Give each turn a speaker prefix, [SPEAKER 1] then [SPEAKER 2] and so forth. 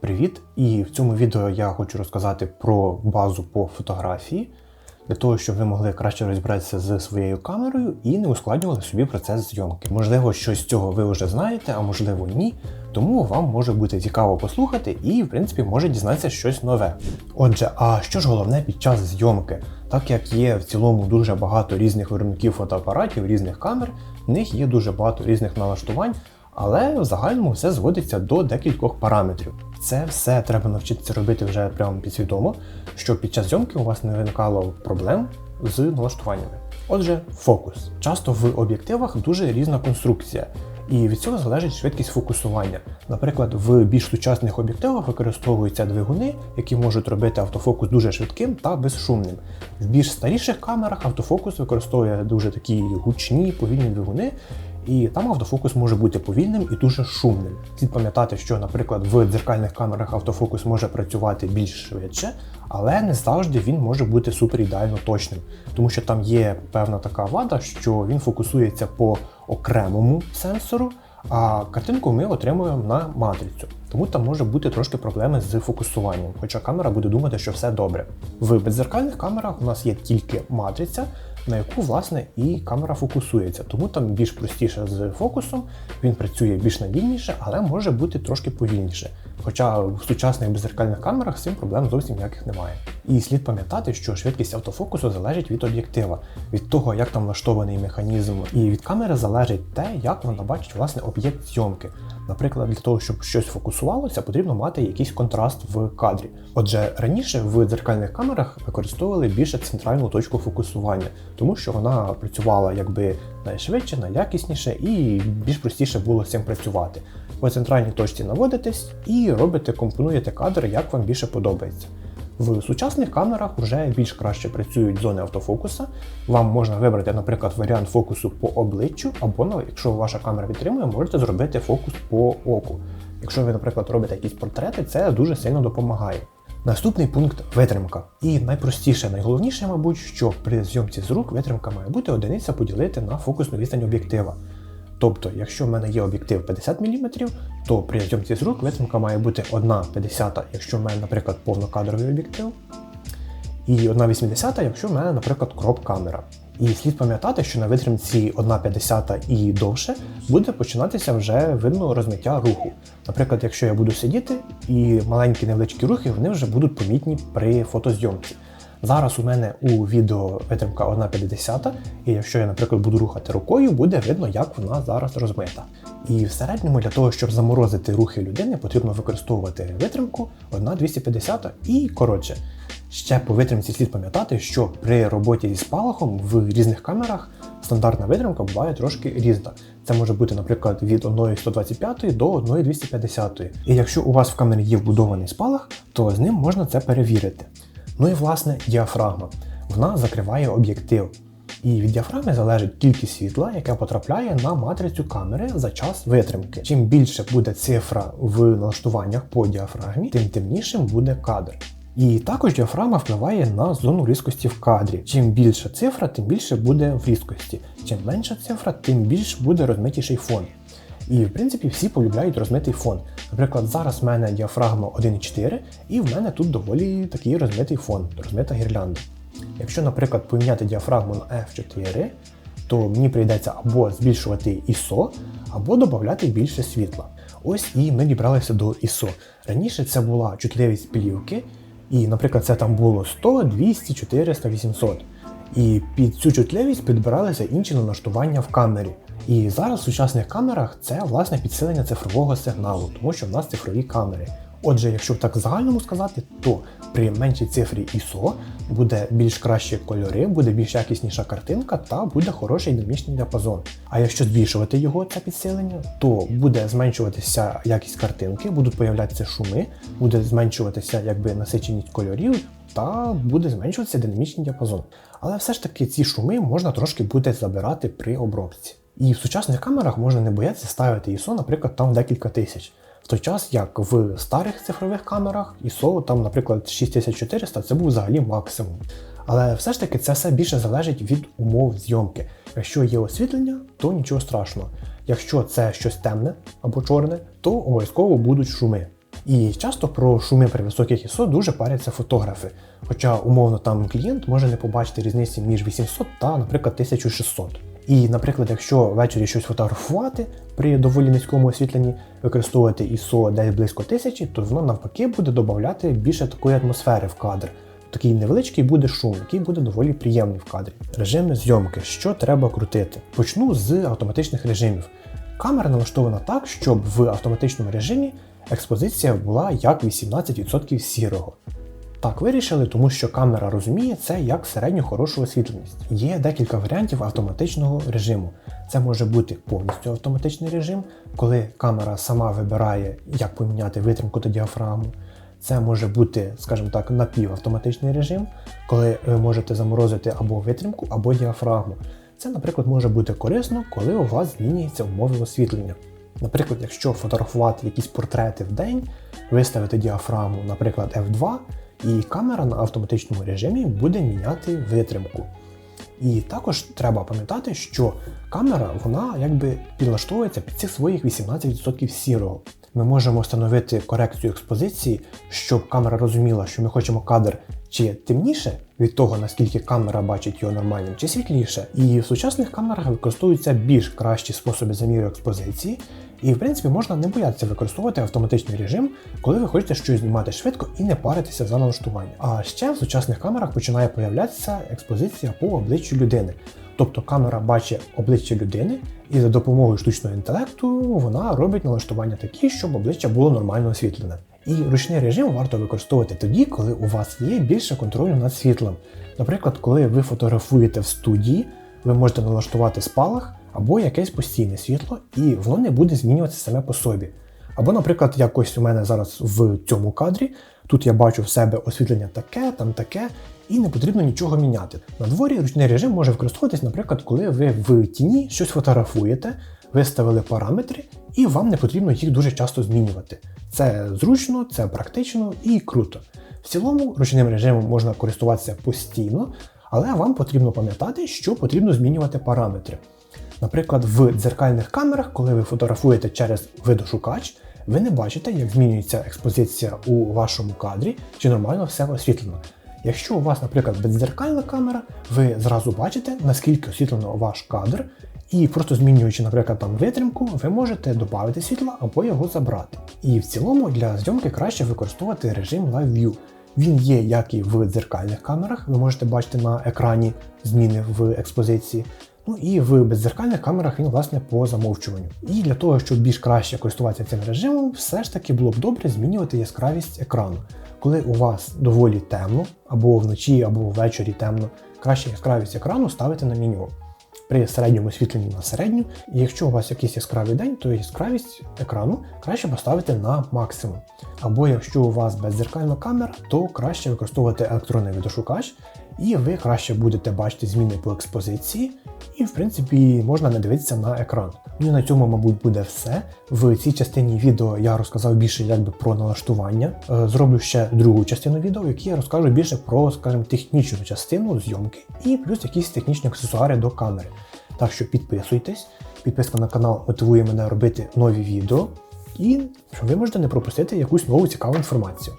[SPEAKER 1] Привіт! І в цьому відео я хочу розказати про базу по фотографії, для того, щоб ви могли краще розібратися з своєю камерою і не ускладнювали собі процес зйомки. Можливо, щось з цього ви вже знаєте, а можливо ні. Тому вам може бути цікаво послухати і, в принципі, може дізнатися щось нове. Отже, а що ж головне під час зйомки? Так як є в цілому дуже багато різних виробників фотоапаратів, різних камер, в них є дуже багато різних налаштувань. Але в загальному все зводиться до декількох параметрів. Це все треба навчитися робити вже прямо підсвідомо, щоб під час зйомки у вас не виникало проблем з налаштуваннями. Отже, фокус. Часто в об'єктивах дуже різна конструкція, і від цього залежить швидкість фокусування. Наприклад, в більш сучасних об'єктивах використовуються двигуни, які можуть робити автофокус дуже швидким та безшумним. В більш старіших камерах автофокус використовує дуже такі гучні повільні двигуни, і там автофокус може бути повільним і дуже шумним. Слід пам'ятати, що, наприклад, в дзеркальних камерах автофокус може працювати більш швидше, але не завжди він може бути супер ідеально точним, тому що там є певна така вада, що він фокусується по окремому сенсору, а картинку ми отримуємо на матрицю. Тому там може бути трошки проблеми з фокусуванням, хоча камера буде думати, що все добре. В беззеркальних камерах у нас є тільки матриця, на яку власне і камера фокусується. Тому там більш простіше з фокусом, він працює більш надійніше, але може бути трошки повільніше. Хоча в сучасних беззеркальних камерах з цим проблем зовсім ніяких немає. І слід пам'ятати, що швидкість автофокусу залежить від об'єктива, від того, як там влаштований механізм, і від камери залежить те, як вона бачить власне об'єкт зйомки. Наприклад, для того, щоб щось фокусувалося, потрібно мати якийсь контраст в кадрі. Отже, раніше в дзеркальних камерах використовували більше центральну точку фокусування, тому що вона працювала якби найшвидше, найякісніше і більш простіше було з цим працювати. По центральній точці наводитесь і робите, компонуєте кадр, як вам більше подобається. В сучасних камерах вже більш краще працюють зони автофокуса. Вам можна вибрати, наприклад, варіант фокусу по обличчю, або, якщо ваша камера підтримує, можете зробити фокус по оку. Якщо ви, наприклад, робите якісь портрети, це дуже сильно допомагає. Наступний пункт витримка. І найпростіше, найголовніше, мабуть, що при зйомці з рук витримка має бути одиниця поділити на фокусну відстань об'єктива. Тобто, якщо в мене є об'єктив 50 мм, то при зйомці з рук витримка має бути 1,50, якщо в мене, наприклад, повнокадровий об'єктив, і 1,80, якщо в мене, наприклад, кроп-камера. І слід пам'ятати, що на витримці 1,50 і довше буде починатися вже видно розмиття руху. Наприклад, якщо я буду сидіти і маленькі невеличкі рухи, вони вже будуть помітні при фотозйомці. Зараз у мене у відео витримка 1,50, і якщо я, наприклад, буду рухати рукою, буде видно, як вона зараз розмита. І в середньому для того, щоб заморозити рухи людини, потрібно використовувати витримку 1,250 і коротше. Ще по витримці слід пам'ятати, що при роботі зі спалахом в різних камерах стандартна витримка буває трошки різна. Це може бути, наприклад, від 1,125 до 1,250. І якщо у вас в камері є вбудований спалах, то з ним можна це перевірити. Ну і власне діафрагма. Вона закриває об'єктив. І від діафрагми залежить кількість світла, яке потрапляє на матрицю камери за час витримки. Чим більше буде цифра в налаштуваннях по діафрагмі, тим темнішим буде кадр. І також діафрагма впливає на зону різкості в кадрі. Чим більша цифра, тим більше буде в різкості. Чим менша цифра, тим більш буде розмитіший фон. І в принципі всі полюбляють розмитий фон. Наприклад, зараз в мене діафрагма 1,4 і в мене тут доволі такий розмитий фон, розмита гірлянда. Якщо, наприклад, поміняти діафрагму на F4, то мені прийдеться або збільшувати ISO, або додати більше світла. Ось і ми дібралися до ISO. Раніше це була чутливість плівки, і, наприклад, це там було 100, 200, 400, 800. І під цю чутливість підбиралися інші налаштування в камері. І зараз в сучасних камерах це власне підсилення цифрового сигналу, тому що в нас цифрові камери. Отже, якщо так загальному сказати, то при меншій цифрі ISO буде більш кращі кольори, буде більш якісніша картинка та буде хороший динамічний діапазон. А якщо збільшувати його, це підсилення, то буде зменшуватися якість картинки, будуть появлятися шуми, буде зменшуватися якби насиченість кольорів. Та буде зменшуватися динамічний діапазон. Але все ж таки ці шуми можна трошки буде забирати при обробці. І в сучасних камерах можна не боятися ставити ISO, наприклад, там декілька тисяч. Той час, як в старих цифрових камерах ISO, там, наприклад, 6400 це був взагалі максимум. Але все ж таки це все більше залежить від умов зйомки. Якщо є освітлення, то нічого страшного. Якщо це щось темне або чорне, то обов'язково будуть шуми. І часто про шуми при високих ISO дуже паряться фотографи. Хоча, умовно, там клієнт може не побачити різниці між 800 та, наприклад, 1600. І, наприклад, якщо ввечері щось фотографувати при доволі низькому освітленні, використовувати ISO десь близько 1000, то воно навпаки буде додати більше такої атмосфери в кадр. Такий невеличкий буде шум, який буде доволі приємний в кадрі. Режими зйомки, що треба крутити. Почну з автоматичних режимів. Камера налаштована так, щоб в автоматичному режимі експозиція була як 18% сірого. Так вирішили, тому що камера розуміє це як середню хорошу освітленість. Є декілька варіантів автоматичного режиму. Це може бути повністю автоматичний режим, коли камера сама вибирає, як поміняти витримку та діафрагму. Це може бути, скажімо так, напівавтоматичний режим, коли ви можете заморозити або витримку, або діафрагму. Це, наприклад, може бути корисно, коли у вас змінюються умови освітлення. Наприклад, якщо фотографувати якісь портрети в день, виставити діафрагму, наприклад, F2, і камера на автоматичному режимі буде міняти витримку. І також треба пам'ятати, що камера вона якби підлаштовується під цих своїх 18% сірого. Ми можемо встановити корекцію експозиції, щоб камера розуміла, що ми хочемо кадр чи темніше від того, наскільки камера бачить його нормальним, чи світліше. І в сучасних камерах використовуються більш кращі способи заміру експозиції, і в принципі можна не боятися використовувати автоматичний режим, коли ви хочете щось знімати швидко і не паритися за налаштування. А ще в сучасних камерах починає появлятися експозиція по обличчю людини. Тобто камера бачить обличчя людини, і за допомогою штучного інтелекту вона робить налаштування такі, щоб обличчя було нормально освітлене. І ручний режим варто використовувати тоді, коли у вас є більше контролю над світлом. Наприклад, коли ви фотографуєте в студії, ви можете налаштувати спалах або якесь постійне світло, і воно не буде змінюватися саме по собі. Або, наприклад, якось у мене зараз в цьому кадрі, тут я бачу в себе освітлення таке, там таке, і не потрібно нічого міняти. На дворі ручний режим може використовуватись, наприклад, коли ви в тіні щось фотографуєте, виставили параметри, і вам не потрібно їх дуже часто змінювати. Це зручно, це практично і круто. В цілому, ручним режимом можна користуватися постійно, але вам потрібно пам'ятати, що потрібно змінювати параметри. Наприклад, в дзеркальних камерах, коли ви фотографуєте через видошукач, ви не бачите, як змінюється експозиція у вашому кадрі, чи нормально все освітлено. Якщо у вас, наприклад, бездзеркальна камера, ви зразу бачите, наскільки освітлено ваш кадр, і просто змінюючи, наприклад, там витримку, ви можете додати світла або його забрати. І в цілому для зйомки краще використовувати режим Live View. Він є як і в дзеркальних камерах, ви можете бачити на екрані зміни в експозиції. Ну і в беззеркальних камерах він, власне, по замовчуванню. І для того, щоб більш краще користуватися цим режимом, все ж таки було б добре змінювати яскравість екрану. Коли у вас доволі темно, або вночі, або ввечері темно, краще яскравість екрану ставити на мінімум. При середньому освітленні на середню, і якщо у вас якийсь яскравий день, то яскравість екрану краще поставити на максимум. Або якщо у вас беззеркальна камера, то краще використовувати електронний відошукач, і ви краще будете бачити зміни по експозиції, і в принципі можна не дивитися на екран. Ну і на цьому, мабуть, буде все. В цій частині відео я розказав більше якби про налаштування. Е, Зроблю ще другу частину відео, в якій я розкажу більше про, скажімо, технічну частину зйомки і плюс якісь технічні аксесуари до камери. Так що підписуйтесь, підписка на канал мотивує мене робити нові відео, і що ви можете не пропустити якусь нову цікаву інформацію.